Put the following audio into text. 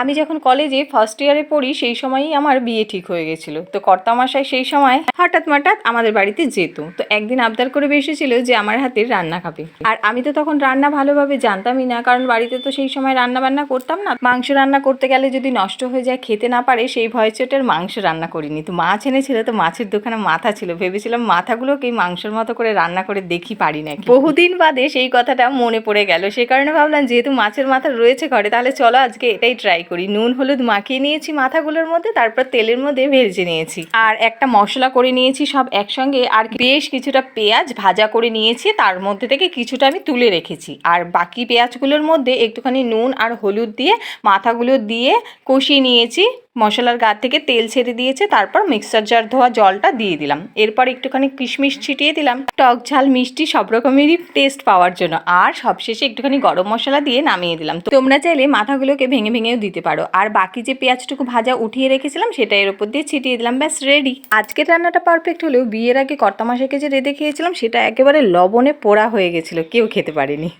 আমি যখন কলেজে ফার্স্ট ইয়ারে পড়ি, সেই সময়ই আমার বিয়ে ঠিক হয়ে গেছিল। তো কর্তামশাই সেই সময় হঠাৎ মাঠাৎ আমাদের বাড়িতে যেত। তো একদিন আবদার করে বেসেছিল যে আমার হাতের রান্না খাবে। আর আমি তো তখন রান্না ভালোভাবে জানতামই না, কারণ বাড়িতে তো সেই সময় রান্না বান্না করতাম না। মাংস রান্না করতে গেলে যদি নষ্ট হয়ে যায়, খেতে না পারে, সেই ভয় চোটের মাংস রান্না করিনি। তো মাছ এনেছিল তো মাছের দোকানে মাথা ছিল। ভেবেছিলাম মাথাগুলোকে মাংসের মতো করে রান্না করে দেখি পারি না বহুদিন বাদে সেই কথাটা মনে পড়ে গেল। সে কারণে ভাবলাম, যেহেতু মাছের মাথা রয়েছে ঘরে, তাহলে চলো আজকে এটাই ট্রাই করি। নুন, হলুদ মাখিয়ে নিয়েছি মাথাগুলোর মধ্যে, তারপর তেলের মধ্যে ভেজে নিয়েছি। আর একটা মশলা করে নিয়েছি সব একসঙ্গে, আর বেশ কিছুটা পেঁয়াজ ভাজা করে নিয়েছি, তার মধ্যে থেকে কিছুটা আমি তুলে রেখেছি। আর বাকি পেঁয়াজগুলোর মধ্যে একটুখানি নুন আর হলুদ দিয়ে মাথাগুলো দিয়ে কষিয়ে নিয়েছি। মশলার গা থেকে তেল ছেড়ে দিয়েছে, তারপর মিক্সার জার ধোয়া জলটা দিয়ে দিলাম। এরপর একটুখানি কিশমিশ ছিটিয়ে দিলাম। টক ঝাল, মিষ্টি সব রকমেরই টেস্ট পাওয়ার জন্য। আর সবশেষে একটুখানি গরম মশলা দিয়ে নামিয়ে দিলাম। তোমরা চাইলে মাথাগুলোকে ভেঙে ভেঙেও দিতে পারো। আর বাকি যে পেঁয়াজটুকু ভাজা উঠিয়ে রেখেছিলাম, সেটা এর উপর দিয়ে ছিটিয়ে দিলাম, ব্যাস রেডি আজকের রান্নাটা পারফেক্ট হলেও বিয়ের আগে কর্তামাশাকে যে রেঁধে খেয়েছিলাম, সেটা একেবারে লবণে পোড়া হয়ে গেছিল। কেউ খেতে পারেনি।